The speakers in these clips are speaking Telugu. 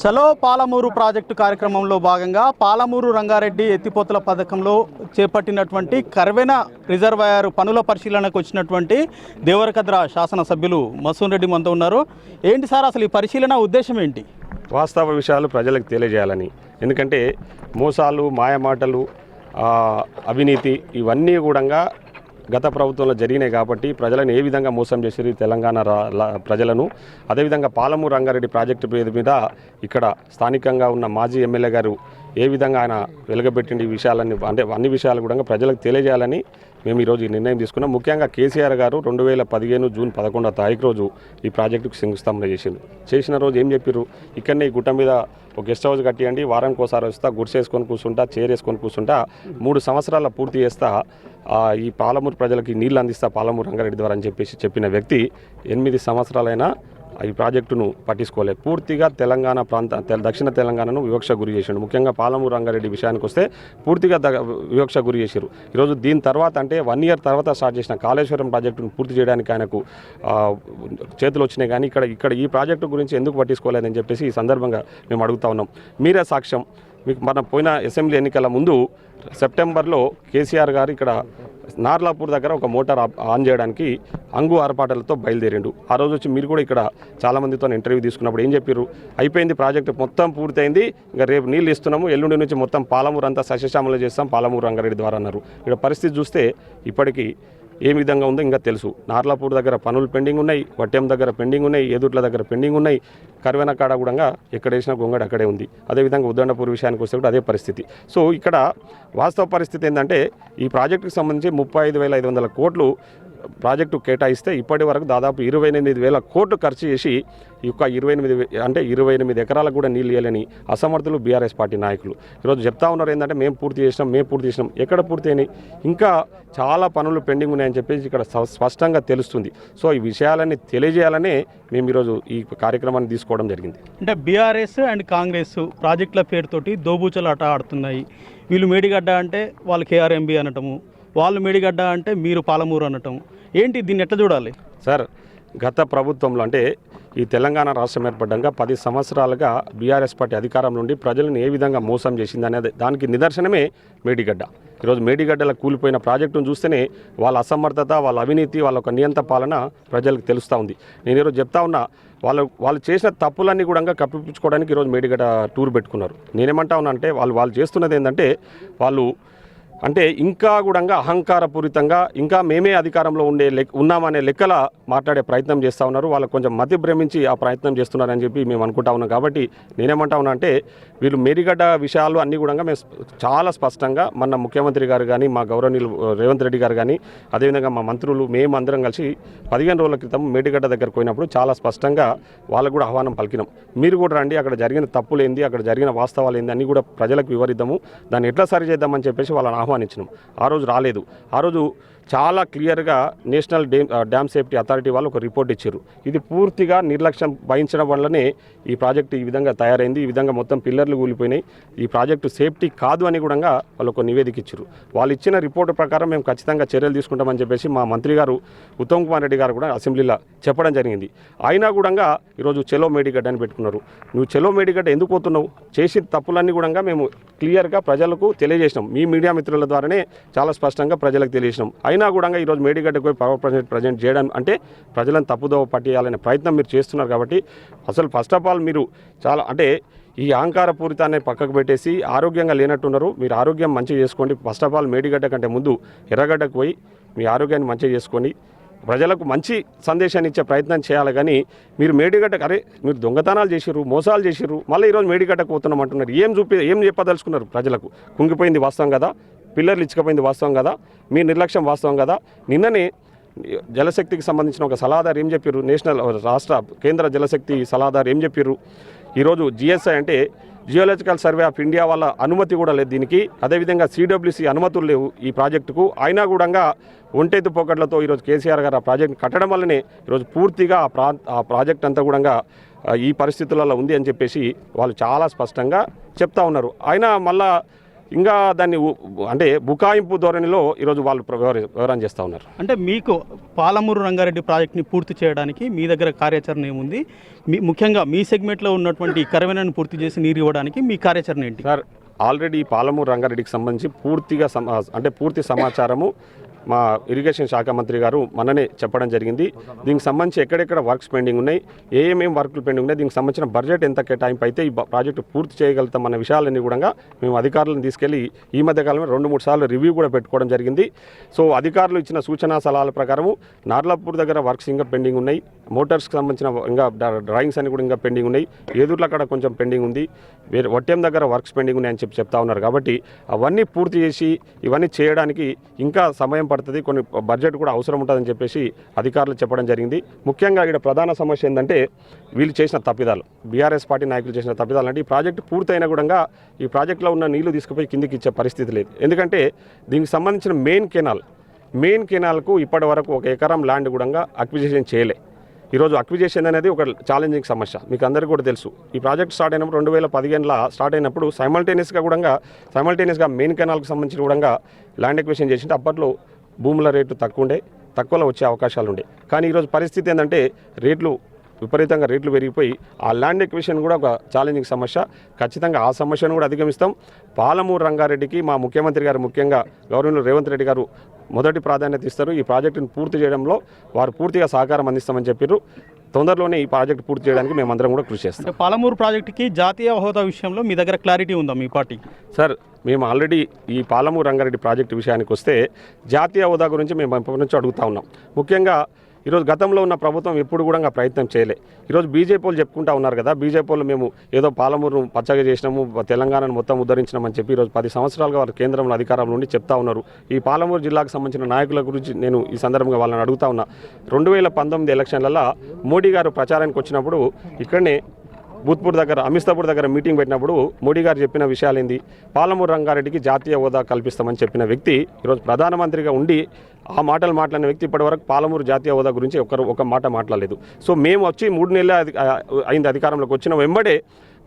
చలో పాలమూరు ప్రాజెక్టు కార్యక్రమంలో భాగంగా పాలమూరు రంగారెడ్డి ఎత్తిపోతల పథకంలో చేపట్టినటువంటి కర్వెన రిజర్వాయర్ పనుల పరిశీలనకు వచ్చినటువంటి దేవరకద్ర శాసనసభ్యులు మసూన్ రెడ్డి మనతో ఉన్నారు. ఏంటి సార్ అసలు ఈ పరిశీలన ఉద్దేశం ఏంటి? వాస్తవ విషయాలు ప్రజలకు తెలియజేయాలని. ఎందుకంటే మోసాలు మాయమాటలు అవినీతి ఇవన్నీ కూడా గత ప్రభుత్వంలో జరిగినాయి కాబట్టి ప్రజలను ఏ విధంగా మోసం చేసిరు తెలంగాణ ప్రజలను? అదేవిధంగా పాలమూరు రంగారెడ్డి ప్రాజెక్టు పేరు మీద ఇక్కడ స్థానికంగా ఉన్న మాజీ ఎమ్మెల్యే గారు ఏ విధంగా ఆయన వెలుగబెట్టిండి ఈ విషయాలన్నీ అంటే అన్ని విషయాలు కూడా ప్రజలకు తెలియజేయాలని మేము ఈరోజు ఈ నిర్ణయం తీసుకున్నాం. ముఖ్యంగా కేసీఆర్ గారు రెండు వేల పదిహేను జూన్ పదకొండో తారీఖు రోజు ఈ ప్రాజెక్టుకు శంకుస్థాపన చేసిండు. చేసిన రోజు ఏం చెప్పారు ఇక్కడనే ఈ గుట్ట మీద ఒక గెస్ట్ హౌస్ కట్టియండి వారానికి ఒకసారి వస్తా గుడిసేసుకొని కూర్చుంటా చైర్ వేసుకొని కూర్చుంటా మూడు సంవత్సరాల పూర్తి చేస్తా ఈ పాలమూరు ప్రజలకి నీళ్ళు అందిస్తా పాలమూరు రంగారెడ్డి ద్వారా అని చెప్పేసి చెప్పిన వ్యక్తి ఎనిమిది సంవత్సరాలైనా ఈ ప్రాజెక్టును పట్టించుకోలేదు. పూర్తిగా తెలంగాణ ప్రాంత తె- దక్షిణ తెలంగాణను వివక్ష గురి చేసిండు. ముఖ్యంగా పాలమూరు రంగారెడ్డి విషయానికి వస్తే పూర్తిగా ద- వివక్ష గురి చేశారు ఈరోజు దీని తర్వాత అంటే వన్ ఇయర్ తర్వాత స్టార్ట్ చేసిన కాళేశ్వరం ప్రాజెక్టును పూర్తి చేయడానికి ఆయనకు చేతులు వచ్చినాయి. కానీ ఇక్కడ ఇక్కడ ఈ ప్రాజెక్టు గురించి ఎందుకు పట్టించుకోలేదని చెప్పేసి ఈ సందర్భంగా మేము అడుగుతా ఉన్నాం. మీరే సాక్ష్యం. మీకు మన పోయిన అసెంబ్లీ ఎన్నికల ముందు సెప్టెంబర్లో కేసీఆర్ గారు ఇక్కడ నార్లాపూర్ దగ్గర ఒక మోటార్ ఆప్- ఆన్ చేయడానికి అంగు ఆర్పాటలతో బయలుదేరిండు. ఆ రోజు వచ్చి మీరు కూడా ఇక్కడ చాలామందితో ఇంటర్వ్యూ తీసుకున్నప్పుడు ఏం చెప్పారు అయిపోయింది ప్రాజెక్ట్ మొత్తం పూర్తయింది ఇంకా రేపు నీళ్ళు ఇస్తున్నాము ఎల్లుండి నుంచి మొత్తం పాలమూరు అంతా సస్యశ్యామలు చేస్తాం పాలమూరు రంగారెడ్డి ద్వారా అన్నారు. ఇక్కడ పరిస్థితి చూస్తే ఇప్పటికీ ఏ విధంగా ఉందో ఇంకా తెలుసు. నార్లాపూర్ దగ్గర పనులు పెండింగ్ ఉన్నాయి వట్టెం దగ్గర పెండింగ్ ఉన్నాయి ఏదుట్ల దగ్గర పెండింగ్ ఉన్నాయి. కరువెన కాడ కూడా ఎక్కడ వేసిన గొంగడు అక్కడే ఉంది. అదేవిధంగా ఉద్దండపూర్ విషయానికి వస్తే కూడా అదే పరిస్థితి. సో ఇక్కడ వాస్తవ పరిస్థితి ఏంటంటే ఈ ప్రాజెక్టుకి సంబంధించి ముప్పై ఐదు వేల ఐదు వందల కోట్లు ప్రాజెక్టు కేటాయిస్తే ఇప్పటి వరకు దాదాపు ఇరవై ఎనిమిది వేల కోట్లు ఖర్చు చేసి ఈ యొక్క ఇరవై ఎనిమిది అంటే ఇరవై ఎనిమిది ఎకరాలకు కూడా నీళ్ళు ఇవ్వాలని అసమర్థులు బీఆర్ఎస్ పార్టీ నాయకులు. ఈరోజు చెప్తా ఉన్నారు ఏంటంటే మేము పూర్తి చేసినాం మేము పూర్తి చేసినాం. ఎక్కడ పూర్తయినాయి ఇంకా చాలా పనులు పెండింగ్ ఉన్నాయని చెప్పేసి ఇక్కడ స్ప- స్పష్టంగా తెలుస్తుంది. సో ఈ విషయాలన్నీ తెలియజేయాలనే మేము ఈరోజు ఈ కార్యక్రమాన్ని తీసుకోవడం జరిగింది. అంటే బీఆర్ఎస్ అండ్ కాంగ్రెస్ ప్రాజెక్టుల పేరుతోటి దోబూచలాట ఆడుతున్నాయి. వీళ్ళు మేడిగడ్డ అంటే వాళ్ళు కేఆర్ఎంబి అనటము వాళ్ళు మేడిగడ్డ అంటే మీరు పాలమూరు అనటం. ఏంటి దీన్ని ఎట్లా చూడాలి? సార్ గత ప్రభుత్వంలో అంటే ఈ తెలంగాణ రాష్ట్రం ఏర్పడ్డాక పది సంవత్సరాలుగా బీఆర్ఎస్ పార్టీ అధికారం నుండి ప్రజలను ఏ విధంగా మోసం చేసింది అనేది దానికి నిదర్శనమే మేడిగడ్డ. ఈరోజు మేడిగడ్డల కూలిపోయిన ప్రాజెక్టును చూస్తేనే వాళ్ళ అసమర్థత వాళ్ళ అవినీతి వాళ్ళ ఒక నియంత పాలన ప్రజలకు తెలుస్తూ ఉంది. నేను ఈరోజు చెప్తా ఉన్నా వాళ్ళు వాళ్ళు చేసిన తప్పులన్నీ కూడా కప్పిపుచ్చుకోవడానికి ఈరోజు మేడిగడ్డ టూర్ పెట్టుకున్నారు. నేనేమంటా ఉన్నా అంటే వాళ్ళు వాళ్ళు చేస్తున్నది ఏంటంటే వాళ్ళు అంటే ఇంకా కూడా అహంకారపూరితంగా ఇంకా మేమే అధికారంలో ఉండే లెక్ ఉన్నామనే లెక్కల మాట్లాడే ప్రయత్నం చేస్తూ ఉన్నారు. వాళ్ళకు కొంచెం మతి భ్రమించి ఆ ప్రయత్నం చేస్తున్నారని చెప్పి మేము అనుకుంటా ఉన్నాం. కాబట్టి నేనేమంటా ఉన్నా అంటే వీళ్ళు మేడిగడ్డ విషయాలు అన్నీ కూడా మేము చాలా స్పష్టంగా మన ముఖ్యమంత్రి గారు కానీ మా గౌరవనీయులు రేవంత్ రెడ్డి గారు కానీ అదేవిధంగా మా మంత్రులు మేము అందరం కలిసి పదిహేను రోజుల క్రితం మేడిగడ్డ దగ్గరకు పోయినప్పుడు చాలా స్పష్టంగా వాళ్ళకు కూడా ఆహ్వానం పలికినాం. మీరు కూడా రండి అక్కడ జరిగిన తప్పులు ఏంది అక్కడ జరిగిన వాస్తవాలు ఏంది అన్నీ కూడా ప్రజలకు వివరిద్దాము. దాన్ని ఎట్లా సరి చేద్దామని చెప్పేసి వాళ్ళని ఆహ్వానించినాం. ఆ రోజు రాలేదు. ఆ రోజు చాలా క్లియర్గా national dam dam safety authority వాళ్ళు ఒక రిపోర్ట్ ఇచ్చారు. ఇది పూర్తిగా నిర్లక్ష్యం వహించడం వల్లనే ఈ ప్రాజెక్టు ఈ విధంగా తయారైంది. ఈ విధంగా మొత్తం పిల్లర్లు కూలిపోయినాయి. ఈ ప్రాజెక్టు సేఫ్టీ కాదు అని కూడా వాళ్ళు ఒక నివేదిక ఇచ్చారు. వాళ్ళు ఇచ్చిన రిపోర్ట్ ప్రకారం మేము ఖచ్చితంగా చర్యలు తీసుకుంటామని చెప్పేసి మా మంత్రి గారు ఉత్తమ్ కుమార్ రెడ్డి గారు కూడా అసెంబ్లీలో చెప్పడం జరిగింది. అయినా కూడా ఈరోజు చెలో మేడిగడ్డ అని పెట్టుకున్నారు. నువ్వు చెలో మేడిగడ్డ ఎందుకు పోతున్నావు? చేసిన తప్పులన్నీ కూడా మేము క్లియర్గా ప్రజలకు తెలియజేసినాం. మీ మీడియా మిత్రుల ద్వారానే చాలా స్పష్టంగా ప్రజలకు తెలియజేసినాం. అయినా కూడా ఈరోజు మేడిగడ్డకు పోయి పవర్ ప్రజెంట్ ప్రజెంట్ చేయడం అంటే ప్రజలను తప్పుదోవ పట్టేయాలనే ప్రయత్నం మీరు చేస్తున్నారు కాబట్టి అసలు ఫస్ట్ ఆఫ్ ఆల్ మీరు చాలా అంటే ఈ అహంకార పూరితాన్ని పక్కకు పెట్టేసి ఆరోగ్యంగా లేనట్టున్నారు. మీరు ఆరోగ్యం మంచిగా చేసుకోండి. ఫస్ట్ ఆఫ్ ఆల్ మేడిగడ్డ కంటే ముందు ఎర్రగడ్డకు పోయి మీ ఆరోగ్యాన్ని మంచిగా చేసుకోండి. ప్రజలకు మంచి సందేశాన్ని ఇచ్చే ప్రయత్నం చేయాలి కానీ మీరు మేడిగడ్డకు అరే మీరు దొంగతనాలు చేసిర్రు మోసాలు చేసిర్రు మళ్ళీ ఈరోజు మేడిగడ్డకు పోతున్నాం అంటున్నారు. ఏం చూపి ఏం చెప్పదలుచుకున్నారు ప్రజలకు? కుంగిపోయింది వాస్తవం కదా. పిల్లర్లు ఇచ్చకపోయింది వాస్తవం కదా? మీ నిర్లక్ష్యం వాస్తవం కదా? నిన్ననే జలశక్తికి సంబంధించిన ఒక సలహాదారు ఏం చెప్పారు నేషనల్ రాష్ట్ర కేంద్ర జలశక్తి సలహాదారు ఏం చెప్పారు ఈరోజు జిఎస్ఐ అంటే జియోలాజికల్ సర్వే ఆఫ్ ఇండియా వాళ్ళ అనుమతి కూడా లేదు దీనికి. అదేవిధంగా సిడబ్ల్యూసి అనుమతులు లేవు ఈ ప్రాజెక్టుకు. అయినా కూడా ఒంటెత్తు పోకట్లతో ఈరోజు కేసీఆర్ గారు ఆ ప్రాజెక్ట్ కట్టడం వల్లనే ఈరోజు పూర్తిగా ఆ ప్రా ఆ ప్రాజెక్ట్ అంతా కూడా ఈ పరిస్థితులలో ఉంది అని చెప్పేసి వాళ్ళు చాలా స్పష్టంగా చెప్తా ఉన్నారు. అయినా మళ్ళా ఇంకా దాన్ని అంటే బుకాయింపు ధోరణిలో ఈరోజు వాళ్ళు వ్యవహారం చేస్తూ ఉన్నారు. అంటే మీకు పాలమూరు రంగారెడ్డి ప్రాజెక్ట్ని పూర్తి చేయడానికి మీ దగ్గర కార్యాచరణ ఏముంది? మీ ముఖ్యంగా మీ సెగ్మెంట్లో ఉన్నటువంటి కరవెనను పూర్తి చేసి నీరు ఇవ్వడానికి మీ కార్యాచరణ ఏంటి? సార్ ఆల్రెడీ పాలమూరు రంగారెడ్డికి సంబంధించి పూర్తిగా సమా అంటే పూర్తి సమాచారము మా ఇరిగేషన్ శాఖ మంత్రి గారు మననే చెప్పడం జరిగింది. దీనికి సంబంధించి ఎక్కడెక్కడ వర్క్స్ పెండింగ్ ఉన్నాయి ఏమేమి వర్క్లు పెండింగ్ ఉన్నాయి దీనికి సంబంధించిన బడ్జెట్ ఎంత కేటాయింపు అయితే ఈ ప్రాజెక్టు పూర్తి చేయగలుగుతాం అన్న విషయాలన్నీ కూడా మేము అధికారులను తీసుకెళ్ళి ఈ మధ్య కాలంలో రెండు మూడు సార్లు రివ్యూ కూడా పెట్టుకోవడం జరిగింది. సో అధికారులు ఇచ్చిన సూచనా సలహాల ప్రకారము నార్లాపూర్ దగ్గర వర్క్స్ ఇంకా పెండింగ్ ఉన్నాయి. మోటార్స్కి సంబంధించిన ఇంకా డ్రాయింగ్స్ అన్ని కూడా ఇంకా పెండింగ్ ఉన్నాయి. ఏదుట్ల అక్కడ కొంచెం పెండింగ్ ఉంది. వేరే వట్టెం దగ్గర వర్క్స్ పెండింగ్ ఉన్నాయని చెప్పి చెప్తా ఉన్నారు కాబట్టి అవన్నీ పూర్తి చేసి ఇవన్నీ చేయడానికి ఇంకా సమయం పడుతుంది. కొన్ని బడ్జెట్ కూడా అవసరం ఉంటుందని చెప్పేసి అధికారులు చెప్పడం జరిగింది. ముఖ్యంగా ఇక్కడ ప్రధాన సమస్య ఏంటంటే వీళ్ళు చేసిన తప్పిదాలు. బీఆర్ఎస్ పార్టీ నాయకులు చేసిన తప్పిదాలు. అంటే ఈ ప్రాజెక్టు పూర్తయిన కూడా ఈ ప్రాజెక్టులో ఉన్న నీళ్ళు తీసుకుపోయి కిందికి ఇచ్చే పరిస్థితి లేదు. ఎందుకంటే దీనికి సంబంధించిన మెయిన్ కెనాల్ మెయిన్ కెనాల్కు ఇప్పటి వరకు ఒక ఎకరం ల్యాండ్ కూడా అక్విజిషన్ చేయలే. ఈరోజు అక్విజిషన్ అనేది ఒక ఛాలెంజింగ్ సమస్య. మీకు అందరికీ కూడా తెలుసు. ఈ ప్రాజెక్ట్ స్టార్ట్ అయినప్పుడు రెండు వేల పదిహేనులో స్టార్ట్ అయినప్పుడు సైమల్టేనియస్గా కూడా సైమల్టేనియస్గా మెయిన్ కెనాల్కి సంబంధించి కూడా ల్యాండ్ ఎక్విషన్ చేసింటే అప్పట్లో భూముల రేటు తక్కువ ఉండే తక్కువలో వచ్చే అవకాశాలు ఉండే కానీ ఈరోజు పరిస్థితి ఏంటంటే రేట్లు విపరీతంగా రేట్లు పెరిగిపోయి ఆ ల్యాండ్ ఎక్విషన్ కూడా ఒక ఛాలెంజింగ్ సమస్య. ఖచ్చితంగా ఆ సమస్యను కూడా అధిగమిస్తాం. పాలమూరు రంగారెడ్డికి మా ముఖ్యమంత్రి గారు ముఖ్యంగా గవర్నర్ రేవంత్ రెడ్డి గారు మొదటి ప్రాధాన్యత ఇస్తారు. ఈ ప్రాజెక్టును పూర్తి చేయడంలో వారు పూర్తిగా సహకారం అందిస్తామని చెప్పారు తొందరలోనే ఈ ప్రాజెక్ట్ పూర్తి చేయడానికి మేమందరం కూడా కృషి చేస్తాం. పాలమూరు ప్రాజెక్టుకి జాతీయ హోదా విషయంలో మీ దగ్గర క్లారిటీ ఉందా మీ పార్టీ? సార్ మేము ఆల్రెడీ ఈ పాలమూరు రంగారెడ్డి ప్రాజెక్టు విషయానికి వస్తే జాతీయ హోదా గురించి మేము ఎప్పటి నుంచో అడుగుతా ఉన్నాం. ముఖ్యంగా ఈరోజు గతంలో ఉన్న ప్రభుత్వం ఎప్పుడు కూడా ఇంకా ప్రయత్నం చేయలే. ఈరోజు బీజేపీ వాళ్ళు చెప్పుకుంటా ఉన్నారు కదా బీజేపీ వాళ్ళు మేము ఏదో పాలమూరును పచ్చగా చేసినాము తెలంగాణను మొత్తం ఉద్ధరించినామని చెప్పి ఈరోజు పది సంవత్సరాలుగా వారు కేంద్రంలో అధికారంలో ఉండి చెప్తా ఉన్నారు. ఈ పాలమూరు జిల్లాకు సంబంధించిన నాయకుల గురించి నేను ఈ సందర్భంగా వాళ్ళని అడుగుతా ఉన్నా. రెండు వేల పంతొమ్మిది ఎలక్షన్లలో మోడీ గారు ప్రచారానికి వచ్చినప్పుడు ఇక్కడనే భూత్పూర్ దగ్గర అమిస్తాపూర్ దగ్గర మీటింగ్ పెట్టినప్పుడు మోడీ గారు చెప్పిన విషయాలు ఏంది పాలమూరు రంగారెడ్డికి జాతీయ హోదా కల్పిస్తామని చెప్పిన వ్యక్తి ఈరోజు ప్రధానమంత్రిగా ఉండి ఆ మాటలు మాట్లాడిన వ్యక్తి ఇప్పటివరకు పాలమూరు జాతీయ హోదా గురించి ఒకరు ఒక మాట మాట్లాడలేదు. సో మేము వచ్చి మూడు నెలల అయింది అధికారంలోకి వచ్చిన. వెంబడే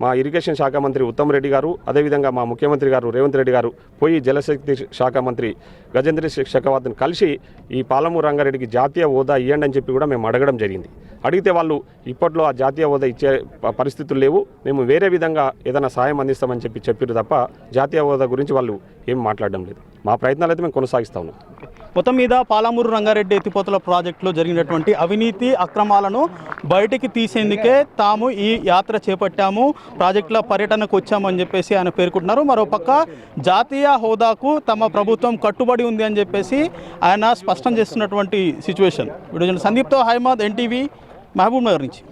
మా ఇరిగేషన్ శాఖ మంత్రి ఉత్తమ్ రెడ్డి గారు అదేవిధంగా మా ముఖ్యమంత్రి గారు రేవంత్ రెడ్డి గారు పోయి జలశక్తి శాఖ మంత్రి గజేంద్ర సింగ్ కలిసి ఈ పాలమూరు రంగారెడ్డికి జాతీయ హోదా ఇవ్వండి అని చెప్పి కూడా మేము అడగడం జరిగింది. అడిగితే వాళ్ళు ఇప్పట్లో ఆ జాతీయ హోదా ఇచ్చే పరిస్థితులు లేవు. మేము వేరే విధంగా ఏదైనా సాయం అందిస్తామని చెప్పి చెప్పారు తప్ప జాతీయ హోదా గురించి వాళ్ళు ఏం మాట్లాడడం లేదు. మా ప్రయత్నాలు అయితే మేము కొనసాగిస్తా ఉన్నాం. మొత్తం మీద పాలమూరు రంగారెడ్డి ఎత్తిపోతల ప్రాజెక్టులో జరిగినటువంటి అవినీతి అక్రమాలను బయటికి తీసేందుకే తాము ఈ యాత్ర చేపట్టాము. ప్రాజెక్టుల పర్యటనకు వచ్చామని చెప్పేసి ఆయన పేర్కొంటున్నారు. మరోపక్క జాతీయ హోదాకు తమ ప్రభుత్వం కట్టుబడి ఉంది అని చెప్పేసి ఆయన స్పష్టం చేస్తున్నటువంటి సిచ్యువేషన్. వీడియో సందీప్తో హైమద్ ఎన్టీవీ మహబూబ్ నగర్ నుంచి